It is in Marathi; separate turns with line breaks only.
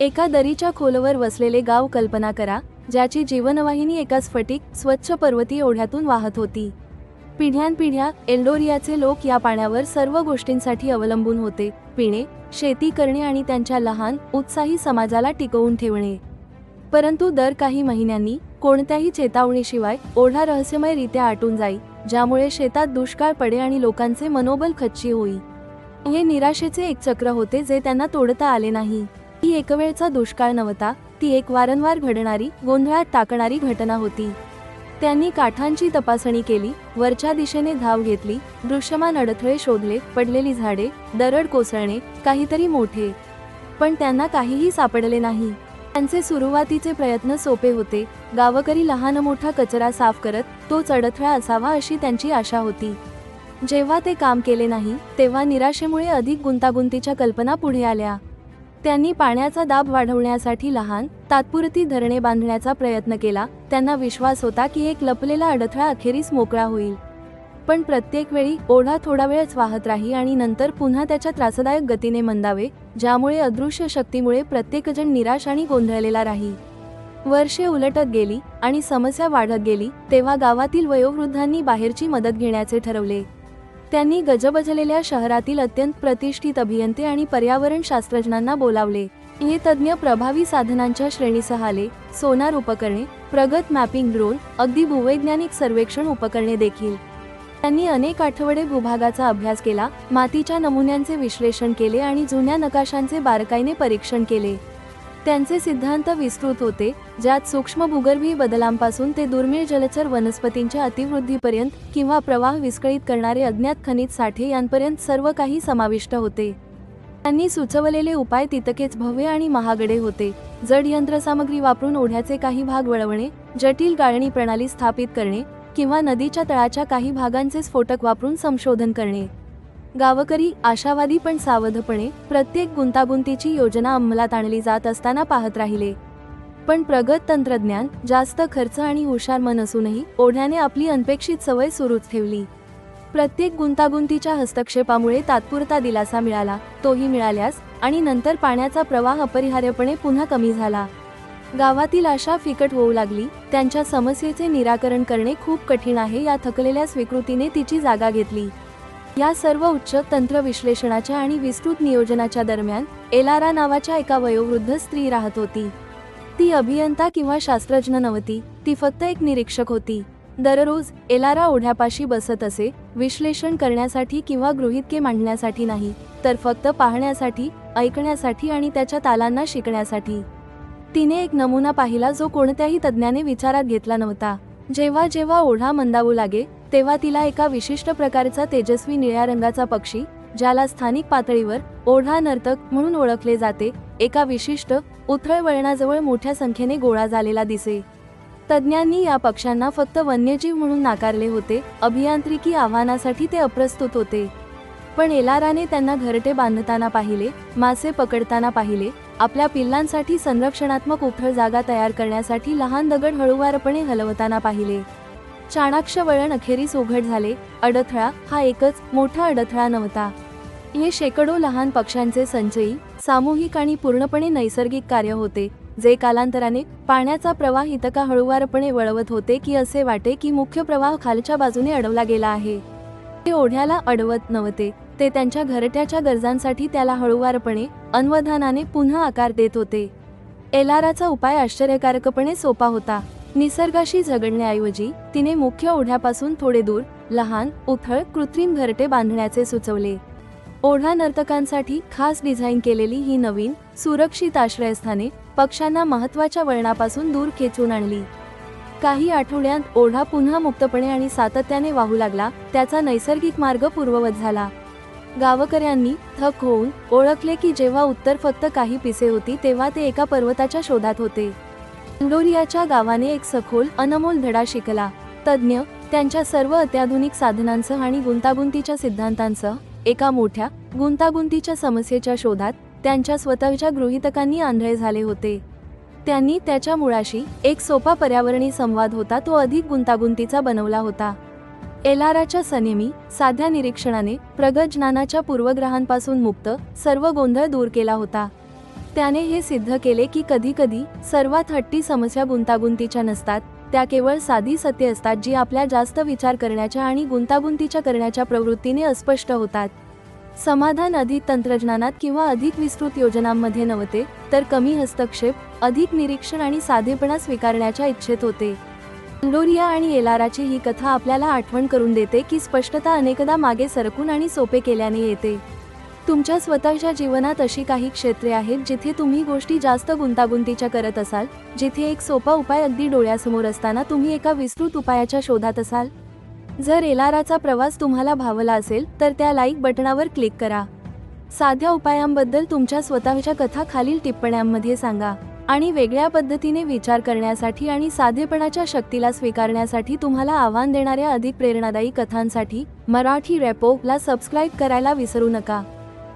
एका दरीच्या खोलवर वसलेले गाव कल्पना करा ज्याची जीवनवाहिनी एका स्फटिक स्वच्छ पर्वती ओढ्यातून वाहत होती. पिढ्यानपिढ्या एल्डोरियाचे लोक या पाण्यावर सर्व गोष्टींसाठी अवलंबून होते पिणे शेती करणे आणि त्यांच्या लहान उत्साही समाजाला टिकवून ठेवणे. परंतु दर काही महिन्यांनी कोणत्याही चेतावणीशिवाय ओढा रहस्यमयरित्या आटून जाई ज्यामुळे शेतात दुष्काळ पडे आणि लोकांचे मनोबल खच्ची होई. हे निराशेचे एक चक्र होते जे त्यांना तोडता आले नाही. ही एकवेळचा दुष्काळ नव्हता ती एक वारंवार घडणारी गोंधळात टाकणारी घटना होती. त्यांनी काठांची तपासणी केली वरच्या दिशेने धाव घेतली दृश्यमान अडथळे शोधले पडलेली झाडे दरड कोसळणे काहीतरी मोठे. पण त्यांना काहीही सापडले नाही. त्यांचे सुरुवातीचे प्रयत्न सोपे होते गावकरी लहान मोठा कचरा साफ करत तोच अडथळा असावा अशी त्यांची आशा होती. जेव्हा ते काम केले नाही तेव्हा निराशेमुळे अधिक गुंतागुंतीच्या कल्पना पुढे आल्या. त्यांनी पाण्याचा दाब वाढवण्यासाठी लहान तात्पुरती धरणे बांधण्याचा प्रयत्न केला. त्यांना विश्वास होता की एक लपलेला अडथळा अखेरीस मोकळा होईल. पण प्रत्येक वेळी ओढा थोडा वेळच वाहत राही आणि नंतर पुन्हा त्याच्या त्रासदायक गतीने मंदावे ज्यामुळे अदृश्य शक्तीमुळे प्रत्येकजण निराश आणि गोंधळलेला राही. वर्षे उलटत गेली आणि समस्या वाढत गेली तेव्हा गावातील वयोवृद्धांनी बाहेरची मदत घेण्याचे ठरवले. त्यांनी गजबजलेल्या शहरातील अत्यंत प्रतिष्ठित अभियंते आणि पर्यावरण शास्त्रज्ञांना बोलावले. हे तज्ज्ञ प्रभावी साधनांच्या श्रेणीसह आले सोनार उपकरणे प्रगत मॅपिंग ड्रोन अगदी भूवैज्ञानिक सर्वेक्षण उपकरणे देखील. त्यांनी अनेक आठवडे भूभागाचा अभ्यास केला मातीच्या नमुन्यांचे विश्लेषण केले आणि जुन्या नकाशांचे बारकाईने परीक्षण केले. त्यांचे सिद्धांत विस्तृत होते ज्यात सूक्ष्म भूगर्भीय बदलांपासून ते दुर्मिळ जलचर वनस्पतींच्या अतिवृद्धीपर्यंत किंवा प्रवाह विस्कळीत करणारे अज्ञात खनिज साठे यांपर्यंत सर्व काही समाविष्ट होते. त्यांनी सुचवलेले उपाय तितकेच भव्य आणि महागडे होते. जड यंत्रसामग्री वापरून ओढ्याचे काही भाग वळवणे जटिल गाळणी प्रणाली स्थापित करणे किंवा नदीच्या तळाच्या काही भागांचे स्फोटक वापरून संशोधन करणे. गावकरी आशावादी पण सावधपणे प्रत्येक गुंतागुंतीची योजना अंमलात आणली जात असताना पाहत राहिले. पण प्रगत तंत्रज्ञान जास्त खर्च आणि हुशार मन असूनही ओढ्याने आपली अनपेक्षित सवय सुरूच ठेवली. प्रत्येक गुंतागुंतीच्या हस्तक्षेपामुळे तात्पुरता दिलासा मिळाला तोही मिळाल्यास आणि नंतर पाण्याचा प्रवाह अपरिहार्यपणे पुन्हा कमी झाला. गावातील आशा फिकट होऊ लागली त्यांच्या समस्येचे निराकरण करणे खूप कठीण आहे या थकलेल्या स्वीकृतीने तिची जागा घेतली. या सर्व उच्च तंत्र विश्लेषणाच्या आणि विस्तृत नियोजनाच्या दरम्यान एलारा नावाच्या एका वयोवृद्ध स्त्री राहत होती. ती अभियंता किंवा शास्त्रज्ञ नव्हती ती फक्त एक निरीक्षक होती. दररोज एलारा ओढ्यापाशी बसत असे विश्लेषण करण्यासाठी किंवा गृहितके मांडण्यासाठी नाही तर फक्त पाहण्यासाठी ऐकण्यासाठी आणि त्याच्या तालांना शिकण्यासाठी. तिने एक नमुना पाहिला जो कोणत्याही तज्ज्ञाने विचारात घेतला नव्हता. जेव्हा जेव्हा ओढा मंदावू लागे तेव्हा तिला एका विशिष्ट प्रकारचा तेजस्वी निळ्या रंगाचा पक्षी ज्याला स्थानिक पातळीवर ओढा नर्तक म्हणून ओळखले जाते एका विशिष्ट उथळ वळणाजवळ मोठ्या संख्येने गोळा झालेला दिसे. तज्ज्ञांनी या पक्ष्यांना फक्त वन्यजीव म्हणून नाकारले होते अभियांत्रिकी आव्हानासाठी ते अप्रस्तुत होते. पण एलाराने त्यांना घरटे बांधताना पाहिले मासे पकडताना पाहिले आपल्या पिल्लांसाठी संरक्षणात्मक उथळ जागा तयार करण्यासाठी लहान दगड हळूवारपणे हलवताना पाहिले. चाणाक्ष वळण अखेरीस उघड झाले. अडथळा हा एकच मोठा अडथळा नव्हता. हे शेकडो लहान पक्ष्यांचे संचयी सामूहिक आणि पूर्णपणे नैसर्गिक कार्य होते जे कालांतराने पाण्याचा प्रवाह इतका हळूवारपणे वळवत होते की असे वाटे की मुख्य प्रवाह खालच्या बाजूने अडवला गेला आहे. ते ओढ्याला अडवत नव्हते. ते त्यांच्या घरट्याच्या गरजांसाठी त्याला हळूवारपणे अन्वधानाने पुन्हा आकार देत होते. एलाराचा उपाय आश्चर्यकारकपणे सोपा होता. निसर्गाशी झगडण्याऐवजी तिने मुख्य ओढ्यापासून थोडे दूर लहान उथळ कृत्रिम घरटे बांधण्याचे सुचवले. ओढा नर्तकांसाठी खास डिझाईन केलेली ही नवीन सुरक्षित आश्रयस्थाने पक्ष्यांना महत्त्वाच्या वळणापासून दूर खेचून आणली. काही आठवड्यांत ओढा पुन्हा मुक्तपणे आणि सातत्याने वाहू लागला त्याचा नैसर्गिक मार्ग पूर्ववत झाला. गावकऱ्यांनी थक होऊन ओळखले की जेव्हा उत्तर फक्त काही पिसे होती तेव्हा ते एका पर्वताच्या शोधात होते. इंडोरियाच्या गावाने एक सखोल अनमोल धडा शिकला. तज्ज्ञ त्यांच्या सर्व अत्याधुनिक साधनांसह आणि गुंतागुंतीच्या सिद्धांतांसह एका मोठ्या गुंतागुंतीच्या समस्येच्या शोधात त्यांच्या स्वतःच्या गृहितकांनी आंधळे झाले होते. त्यांनी त्याच्या मुळाशी एक सोपा पर्यावरणी संवाद होता तो अधिक गुंतागुंतीचा बनवला होता. एलाराच्या सनेमी साध्या निरीक्षणाने प्रगत ज्ञानाच्या पूर्वग्रहांपासून मुक्त सर्व गोंधळ दूर केला होता. त्याने हे सिद्ध केले की कधीकधी सर्वात हट्टी समस्या गुंतागुंतीच्या नसतात त्या केवळ साधी सत्य असतात जी आपल्या जास्त विचार करण्याच्या आणि गुंतागुंतीच्या करण्याच्या प्रवृत्तीने अस्पष्ट होतात. समाधान अधिक तंत्रज्ञानात किंवा अधिक विस्तृत योजनांमध्ये नव्हते तर कमी हस्तक्षेप अधिक निरीक्षण आणि साधेपणा स्वीकारण्याच्या इच्छेत होते. लोरिया आणि एलाराची ही कथा आपल्याला आठवण करून देते की स्पष्टता अनेकदा मागे सरकून आणि सोपे केल्याने येते. तुमच्या स्वतःच्या जीवनात अशी काही क्षेत्रे आहेत जिथे तुम्ही गोष्टी जास्त गुंतागुंतीच्या करत असाल जिथे एक सोपा उपाय अगदी डोळ्यासमोर असताना तुम्ही एका विस्तृत उपायाच्या शोधात असाल. जर एलाराचा प्रवास तुम्हाला भावला असेल तर त्या लाईक बटणावर क्लिक करा. साध्या उपायांबद्दल तुमच्या स्वतःच्या कथा खालील टिप्पण्यांमध्ये सांगा. आणि वेगळ्या पद्धतीने विचार करण्यासाठी आणि साधेपणाच्या शक्तीला स्वीकारण्यासाठी तुम्हाला आव्हान देणाऱ्या अधिक प्रेरणादायी कथांसाठी मराठी रेपोला सबस्क्राईब करायला विसरू नका.